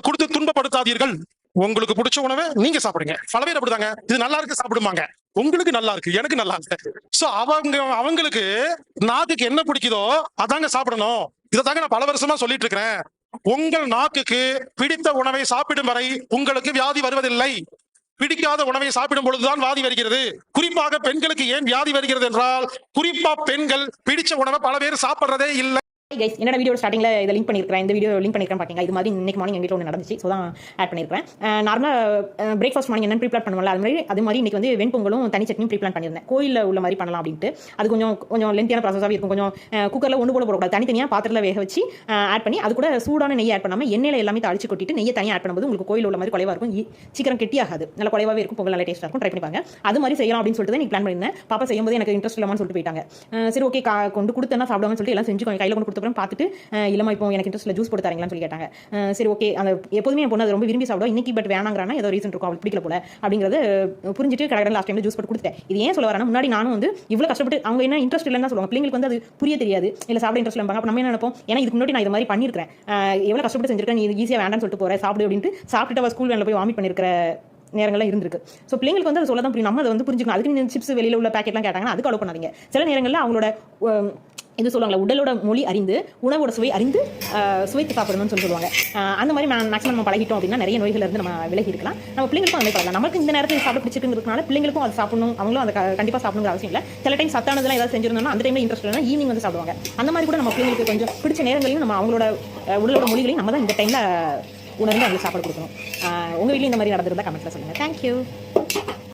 மற்றவர்களுக்கு கொடுத்து துன்பப்படுத்தாதீர்கள். உங்களுக்கு பிடிச்ச உணவை நீங்க சாப்பிடுங்க. பல பேர் அப்படிதாங்க. இது நல்லா இருக்கு சாப்பிடுமாங்க. உங்களுக்கு நல்லா இருக்கு எனக்கு நல்லா இருக்கு. சோ அவங்க அவங்களுக்கு நாக்குக்கு என்ன பிடிக்குதோ அதாங்க சாப்பிடணும். இதை தாங்க நான் பல வருஷமா சொல்லிட்டு இருக்கிறேன். உங்கள் நாக்குக்கு பிடித்த உணவை சாப்பிடும் வரை உங்களுக்கு வியாதி வருவதில்லை. பிடிக்காத உணவை சாப்பிடும் பொழுதுதான் வியாதி வருகிறது. குறிப்பாக பெண்களுக்கு ஏன் வியாதி வருகிறது என்றால் குறிப்பா பெண்கள் பிடிச்ச உணவை பல பேர் சாப்பிடுறதே இல்லை. கைஸ் என்னோட வீடியோ ஸ்டார்டிங்கில் இதை லிங்க் பண்ணியிருக்கேன் இந்த வீடியோ லிங்க் பண்ணியிருக்கேன் பார்த்தீங்க இது மாதிரி இன்னைக்கு மார்னிங் எங்கள் வீட்டில் ஒன்று நடந்துச்சு. ஸோ தான் ஆட் பண்ணியிருக்கேன் நார்மலாக பிரேக்ஃபாஸ்ட் மார்னிங் என்னென்னு ப்ரிப்பேர் பண்ணுவோம்ல அது மாதிரி அது மாதிரி இன்னைக்கு வந்து வெண்பொங்கலும் தனி சட்னியும் ப்ரிப்பேர் பண்ணியிருந்தேன். கோயிலில் உள்ள மாதிரி பண்ணலாம் அப்படின்ட்டு. அது கொஞ்சம் கொஞ்சம் லென்த்தியான ப்ராசஸாக இருக்கும். கொஞ்சம் குக்கரில் ஒன்று போல போடக்கூடாது. தனித்தனியாக பாத்திரத்தில் வேக வச்சு ஆட் பண்ணி அது கூட சூடான நெய் ஆட் பண்ணாமல் எண்ணெயில் எல்லாமே தாளிச்சு கொட்டிட்டு நெய்யை தனியாக ஆட் பண்ணும்போது உங்களுக்கு கோயில் உள்ள மாதிரி குறைவாக இருக்கும். சீக்கிரம் கெட்டியாகாது. நல்ல குறைவாகவே இருக்கும். பொங்கல் நல்ல டேஸ்ட்டாக இருக்கும். ட்ரை பண்ணிப்பாங்க அது மாதிரி செய்யலாம் அப்படின்னு சொல்லிட்டு தான் நீ பிளான் பண்ணியிருந்தேன். பாப்பா செய்யும்போது எனக்கு இன்ட்ரெஸ்ட் இல்லாமல் சொல்லிட்டு போயிட்டாங்க. சரி ஓகே கொண்டு கொடுத்தேன்னா சாப்பிடுவாங்கன்னு சொல்லிட்டு எல்லாம் செஞ்சு கையில் கொண்டு அதுக்கப்புறம் பார்த்துட்டு அஹ் இப்போ எனக்கு இன்ட்ரெஸ்ட் ஜூஸ் போட்டு தரீங்களான்னு சொல்லி கேட்டாங்க. சரி ஓகே அந்த எப்போதுமே என் பொண்ணு அதை ரொம்ப விரும்பி சாப்பிடும் இன்னைக்கு பட் வேணாங்கிறானா ஏதோ ரீசன் இருக்கும். அவளுக்கு பிடிக்கல போல. அப்படிங்கிறது புரிஞ்சுட்டு கடை லாஸ்ட் டைம் ஜூஸ் போட்டு கொடுத்தேன் இது ஏன் சொல்ல வரேன்னா முன்னாடி நானும் வந்து இவ்வளோ கஷ்டப்பட்டு அவங்க என்ன இன்ட்ரெஸ்ட் இல்லைன்னு தான் சொல்லுவாங்க. பிள்ளைங்களுக்கு வந்து அது புரிய தெரியாது. இல்லை சாப்பிட இன்ட்ரெஸ்ட் இல்லைங்க அப்போ நம்ம என்ன நினைப்போம்? ஏன்னா இதுக்கு முன்னாடி நான் இது மாதிரி பண்ணியிருக்கேன் எவ்வளோ கஷ்டப்பட்டு செஞ்சிருக்கேன். நீ ஈஸியாக வேண்டாம்னு சொல்லிட்டு போகிறேன் சாப்பிடு அப்படின்ட்டு சாப்பிட்டுட்டு அவள் ஸ்கூல் வேனில் போய் வாமிட் பண்ணிருக்கிற நேரங்கள்லாம் இருந்திருக்கு. ஸோ பிள்ளைங்களுக்கு வந்து அதை சொல்ல தான் புரியும். நம்ம அதை வந்து புரிஞ்சுக்கணும். அதுக்கு நீங்கள் சிப்ஸ் வெளியில் உள்ள பேக்கெட்லாம் கேட்டாங்கன்னா அதுக்கு அலோ பண்ணாதீங்க. சில நேரங்களில் அவங்களோட இது சொல்லுவாங்களா உடலோட மொழி அறிந்து உணவோட சுவை அறிந்து சுவைத்து சாப்பிடணும்னு சொல்லி சொல்லுவாங்க. அந்த மாதிரி மேக்ஸிமம் நம்ம பழகிட்டோம் அப்படின்னா நிறைய நோய்கள் இருந்து நம்ம விலகி இருக்கலாம். நம்ம பிள்ளைங்களுக்கும் அந்த மாதிரி பழகலாம் நமக்கு இந்த நேரத்தில் சாப்பிட பிடிச்சிருக்கிறதுனால பிள்ளைங்களுக்கும் அதை சாப்பிடணும். அவங்களும் அதை கண்டிப்பாக சாப்பிடணுங்கிற அவசியம் இல்லை. சில டைம் சத்தானதெல்லாம் ஏதாவது செஞ்சிருந்தோம்னா அந்த டைமில் இன்ட்ரெஸ்ட் இல்லைனா ஈவினிங் வந்து சாப்பிடுவாங்க. அந்த மாதிரி கூட நம்ம பிள்ளைங்களுக்கு கொஞ்சம் பிடிச்ச நேரங்களையும் நம்ம அவங்களோட உடலோட மொழிகளையும் நம்ம தான் இந்த டைமில் உணர்ந்து அவங்களுக்கு சாப்பாடு கொடுக்கணும். உங்கள் வீட்லேயும் வீட்லையும் இந்த மாதிரி நடந்திருந்தா கமெண்ட்ல சொல்லுங்கள் தேங்க்யூ